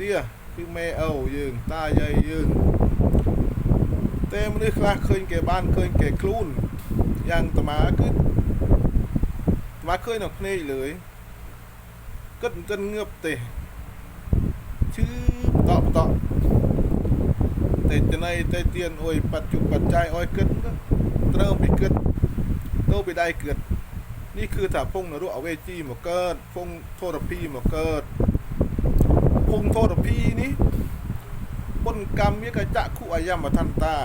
เตี้ยคือแม่เอายืงตาใหญ่ยืงแต่มันนี่คลาเคยแก่บ้านเคยแก่คลูนย่างตมาคือตมาเคยหนักเพลเลยก็จนเงือบเตะชื่อตอบตอบแต่จะในใจเตียนโอ้ยปัจจุปัจจัยอ้ยเกิดเติมไปเกิดโตไปได้เกิด นี่คือถ้าพงนรุเอาเวจีมาเกิดพงโทรพีมาเกิด พงโทรพีนี้ปนกรรมเนี่ยก็จะคู่อายามาทันตา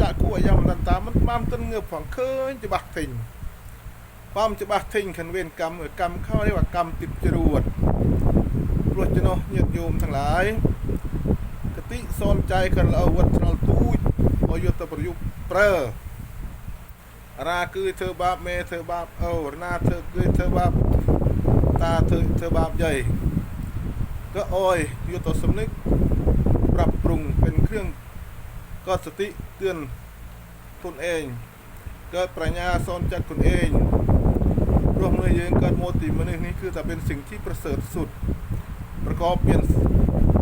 จะคู่อายามาทันตา มันมามต้นเงือบของเคยจะบักถิงความจะบักถิงขันเวรกรรมเออกรรมเข้าเรียกว่ากรรมติดจรวดรวดจะเนาะเยียดโยมทั้งหลายกติสอนใจขันเราวัดเราทูจอยุตประยุกต์เปรอราคือเธอบาปแม่เธอบาปเอาหน้าเธอคือเธอบาปตาเธอเธอบาปใหญ่ ก็โอยอยู่ต่อสำนึก ปรับปรุงเป็นเครื่องก็สติเตือนตนเอง เกิดปรัญญาสอนจัดตนเองรวมมือยืนเกิดโมติมนึกนี้คือแต่เป็นสิ่งที่ประเสริฐสุด ประกอบเมียน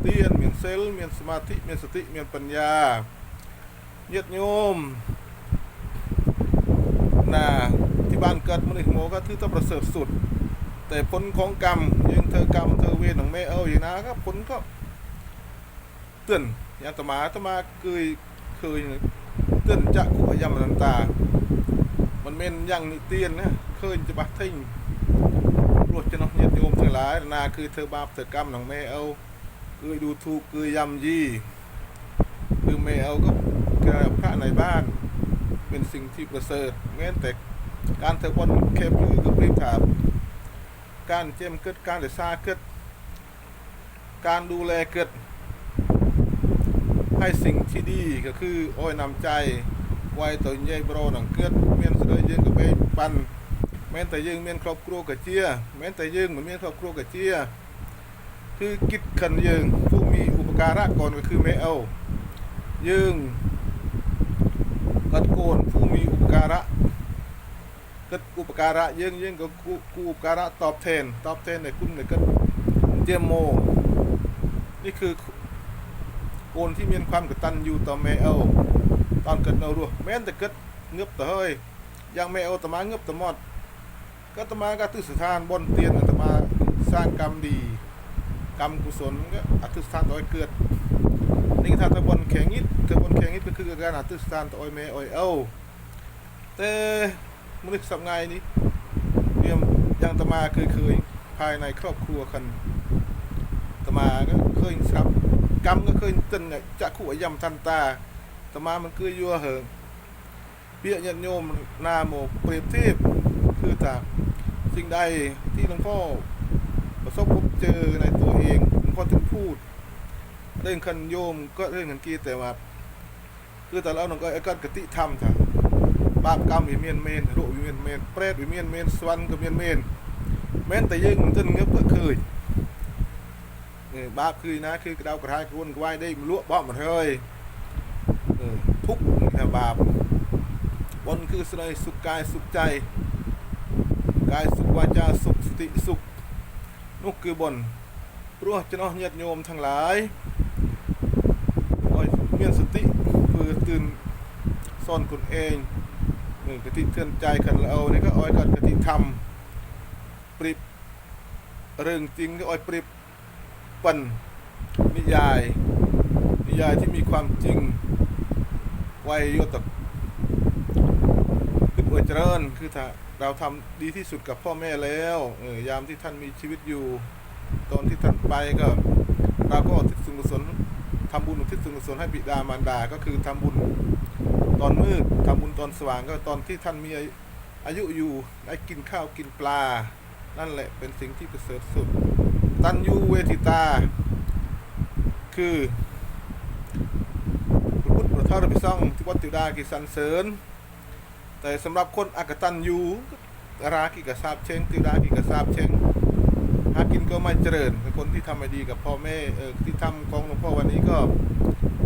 เตียนเมียนเซลเมียนสมาธิเมียนสติเมียนปัญญาเยียดโยมนาที่บ้านเกิดมันอีกโมก็ถือต้องประเสริฐสุด แต่ผลของกรรมยังเธอกรรมเธอเวรของแม่เอาอย่างนะครับผลก็เตือนอย่างตมาตมาเคยเคยเตือนจะกุยำนันตา มันเม่นอยังนิเตียนนะเคยจะบักทิ้งรวดจะน้องเนียโยมทั้งหลายนาคือเธอบาปเธอกรรมของแม่เอาเคยดูถูกเคยยำยี่คือแม่เอาก็กระพระในบ้าน เป็นสิ่งที่ประเสริฐแม้แต่การเทวันเคบลือกับรีบถาม การเจมเกิดการเดซาเกิดการดูแลเกิด ให้สิ่งที่ดีก็คือโอ้อยนำใจไว้ตัวใหญ่โบรหนังเกิดเมียนเสดยยืงกับเบงปันแม้แต่ยืงเมียนครอบครัวกับเจียแม้แต่ยืงเหมือนเมียนครอบครัวกับเจียคือกิจขันยืงผู้มีอุปการะก่อนก็คือแม่เอายืงกัดโกนผู้มีอุปกา กัดอุปการะเยื่งเยื่งกับกูกูอุปการะตอบแทนตอบแทนในคุณในกัดเจยมโม นี่คือโกนที่มีความกตัญญูต่อแม่เอาตอนเกิดเอารัวแม้นแต่เกิดเงือบต่อเฮ้ยยังแม่เอาตมาเงือบตมอดก็ตมาก็ตึสถานบนเตียนตมาสร้างกรรมดี กรรมกุศลก็อธิษฐานต่อให้เกิดนี่ถ้าตะบนแข็งนิดตะบนแข็งนิดก็คือการอธิษฐานต่ออ้อยแม่อ้อยเอาแต่ มันสับไงนี้เรียมยังตมาเคยเคยภายในครอบครัวคันตมาก็เคยครับกรรมก็เคยตึนไงจะขู่ยำทันตาตมามันคือยัวเหิงเปียยันโยมนาโมเปรียบเทียบคือตากสิ่งใดที่หลวงพ่อประสบพบเจอในตัวเองหลวงพ่อถึงพูด เรื่องคันโยมก็เรื่องคันกีแต่ว่าคือแต่เราหนก็ไอ้ก็กติธรรมจ้ะ บาปกรรมวิเมียนเมนโรควิเมียนเมนเปรตวิเมียนเมนสวรรค์ก็เมียนเมนแม้นแต่ยังมันจนเงือบก็เคยเออบาปคือนะคือกระดาวกระทายกระวนกวายได้มันลวกบ้ามันเลยเออทุกข์บาปบนคือสลายสุขกายสุขใจกายสุขวาจาสุขสติสุขนุ กติโยมทั้งหลายโอ้ยเมียนสติคือตื่อนคนเองเออกติเตือนใจกันเราเนี่ยก็อ้อยกันกติธรรมปริบเรื่องจริงก็อ้อยปริบปันนิยาย นิยายที่มีความจริงไวยโยตะคืออวยเจริญคือถ้าเราทำดีที่สุดกับพ่อแม่แล้วเออยามที่ท่านมีชีวิตอยู่ ตอนที่ท่านไปก็ เราก็ทิศส่วนกุศลทำบุญอุทิศส่วนกุศลให้บิดามารดา ก็คือทำบุญ ตอนมืดทำบุญตอนสว่างก็ตอนที่ท่านมีอายุอยู่ได้กินข้าวกินปลา นั่นแหละเป็นสิ่งที่ประเสริฐสุด ตันยูเวทิตา คือพระพุทธพระธรรมพิซังที่วัดติดากิสันเสริญ แต่สำหรับคนอักตันยูรากิกะซาบเชงติรากิกะซาบเชงหากินก็ไม่เจริญเป็นคนที่ทำไม่ดีกับพ่อแม่เออที่ทำของหลวงพ่อวันนี้ก็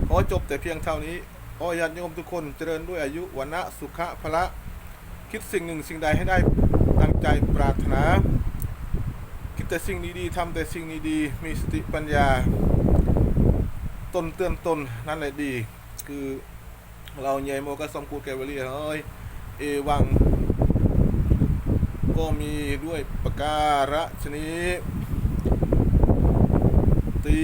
ขอจบแต่เพียงเท่านี้ อญาติโยมทุกคนเจริญด้วยอายุวันะสุขะพระคิดสิ่งหนึ่งสิ่งใดให้ได้ตั้งใจปรารถนา คิดแต่สิ่งดีๆทำแต่สิ่งดีๆมีสติปัญญา ตนเตือนตนนั่นแหละดี คือเราใหญ่โมก็สมกูแกวเวลีเอ้ยเอวัง ก็มีด้วยประการชนี้ตี